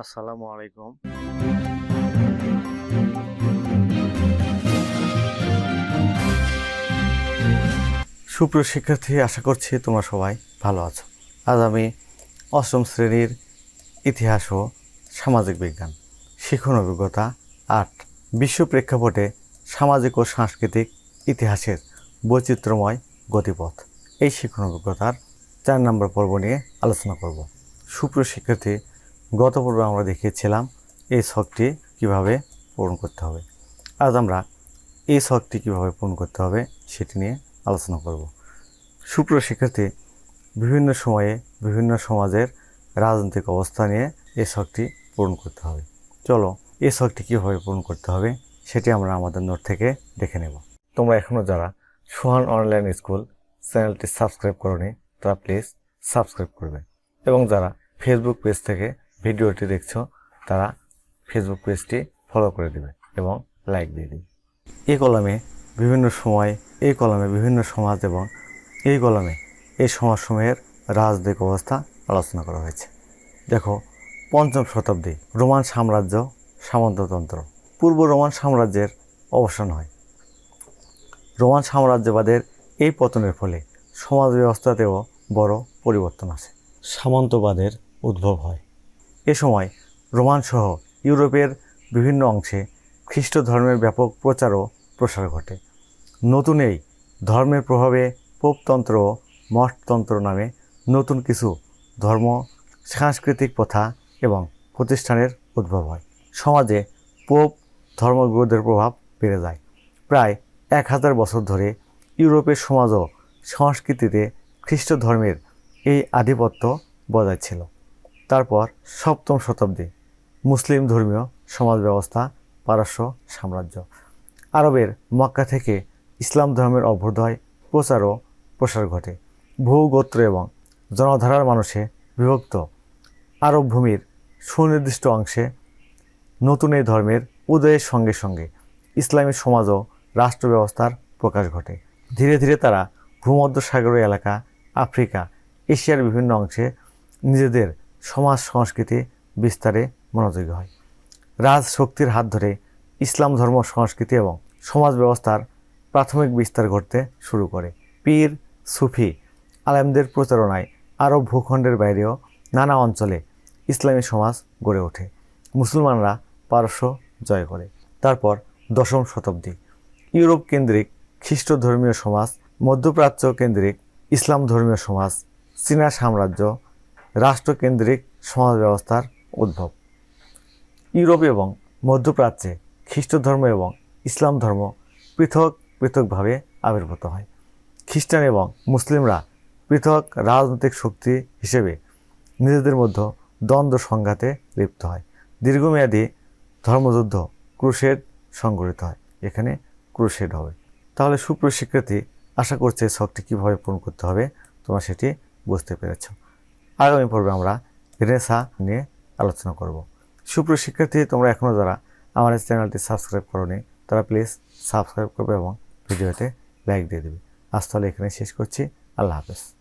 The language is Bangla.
আসসালামু আলাইকুম। সুপ্রিয় শিক্ষার্থী, আশা করছি তোমরা সবাই ভালো আছো। আজ আমি অষ্টম শ্রেণির ইতিহাস ও সামাজিক বিজ্ঞান শিখন অভিজ্ঞতা আট বিশ্ব প্রেক্ষাপটে সামাজিক ও সাংস্কৃতিক ইতিহাসের বৈচিত্র্যময় গতিপথ। এই শিখন অভিজ্ঞতার চার নম্বর পর্ব নিয়ে আলোচনা করব। সুপ্রিয় শিক্ষার্থী গত পর্বে আমরা দেখিয়েছিলাম এই শখটি কীভাবে পূরণ করতে হবে। আজ আমরা এই শখটি কীভাবে পূরণ করতে হবে সেটি নিয়ে আলোচনা করব। সুপ্রিয় শিক্ষার্থী, বিভিন্ন সময়ে বিভিন্ন সমাজের রাজনৈতিক অবস্থা নিয়ে এই শখটি পূরণ করতে হবে। চলো, এই শখটি কীভাবে পূরণ করতে হবে সেটি আমরা আমাদের নোট থেকে দেখে নেব। তোমরা এখনও যারা সোহান অনলাইন স্কুল চ্যানেলটি সাবস্ক্রাইব করনি, তারা প্লিজ সাবস্ক্রাইব করবে। এবং যারা ফেসবুক পেজ থেকে ভিডিওটি দেখছ, তারা ফেসবুক পেজটি ফলো করে দেবে এবং লাইক দিয়ে দিবে। এই কলমে বিভিন্ন সময়, এই কলমে বিভিন্ন সমাজ এবং এই কলমে এই সমাজসমূহের রাজনৈতিক অবস্থা আলোচনা করা হয়েছে। দেখো, পঞ্চম শতাব্দী, রোমান সাম্রাজ্য সামন্ততন্ত্র। পূর্ব রোমান সাম্রাজ্যের অবসান হয়। রোমান সাম্রাজ্যবাদের এই পতনের ফলে সমাজ ব্যবস্থাতেও বড় পরিবর্তন আসে। সামন্তবাদের উদ্ভব হয়। এ সময় রোমানসহ ইউরোপের বিভিন্ন অংশে খ্রিস্ট ধর্মের ব্যাপক প্রচার ও প্রসার ঘটে। নতুন এই ধর্মের প্রভাবে পোপতন্ত্র ও মঠতন্ত্র নামে নতুন কিছু ধর্ম, সাংস্কৃতিক প্রথা এবং প্রতিষ্ঠানের উদ্ভব হয়। সমাজে পোপ ধর্মগুরুদের প্রভাব বেড়ে যায়। প্রায় এক হাজার বছর ধরে ইউরোপের সমাজ ও সংস্কৃতিতে খ্রিস্ট ধর্মের এই আধিপত্য বজায় ছিল। তারপর সপ্তম শতাব্দী, মুসলিম ধর্মীয় সমাজ ব্যবস্থা, পারস্য সাম্রাজ্য। আরবের মক্কা থেকে ইসলাম ধর্মের অভ্যুদয়, প্রচার ও প্রসার ঘটে। ভূগোত্র এবং জনধারার মানুষে বিভক্ত। আরব ভূমির সুনির্দিষ্ট অংশে নতুন এই ধর্মের উদয়ের সঙ্গে সঙ্গে ইসলামী সমাজ ও রাষ্ট্র ব্যবস্থার প্রকাশ ঘটে। ধীরে ধীরে তারা ভূমধ্য সাগরীয় এলাকা, আফ্রিকা, এশিয়ার বিভিন্ন অংশে নিজেদের সমাজ সংস্কৃতি বিস্তারে মনোযোগী হয়। রাজ শক্তির হাত ধরে ইসলাম ধর্ম, সংস্কৃতি এবং সমাজ ব্যবস্থার প্রাথমিক বিস্তার ঘটতে শুরু করে। পীর, সুফি আলেমদের প্রচারণায় আরব ভূখণ্ডের বাইরেও নানা অঞ্চলে ইসলামী সমাজ গড়ে ওঠে। মুসলমানরা পারস্য জয় করে। তারপর দশম শতাব্দী। ইউরোপ কেন্দ্রিক খ্রিস্ট ধর্মীয় সমাজ, মধ্যপ্রাচ্য কেন্দ্রিক ইসলাম ধর্মীয় সমাজ, চীনা সাম্রাজ্য রাষ্ট্রকেন্দ্রিক সমাজ ব্যবস্থার উদ্ভব। ইউরোপ এবং মধ্যপ্রাচ্যে খ্রিস্ট ধর্ম এবং ইসলাম ধর্ম পৃথক পৃথকভাবে আবির্ভূত হয়। খ্রিস্টান এবং মুসলিমরা পৃথক রাজনৈতিক শক্তি হিসেবে নিজেদের মধ্যে দ্বন্দ্ব সংঘাতে লিপ্ত হয়। দীর্ঘমেয়াদী ধর্মযুদ্ধ ক্রুশেড সংগঠিত হয়। এখানে ক্রুশেড হবে। তাহলে সুপ্রিয় শিক্ষার্থী আশা করছে শখটি কীভাবে পূরণ করতে হবে, তোমরা সেটি বুঝতে পেরেছ। আগামী পর্বে আমরা রেসা নিয়ে আলোচনা করব। সুপ্রিয় শিক্ষার্থী, তোমরা এখনও যারা আমার এই চ্যানেলটি সাবস্ক্রাইব করোনি, তারা প্লিজ সাবস্ক্রাইব করবে এবং ভিডিওতে লাইক দিয়ে দেবে। আজ তাহলে এখানে শেষ করছি। আল্লাহ হাফেজ।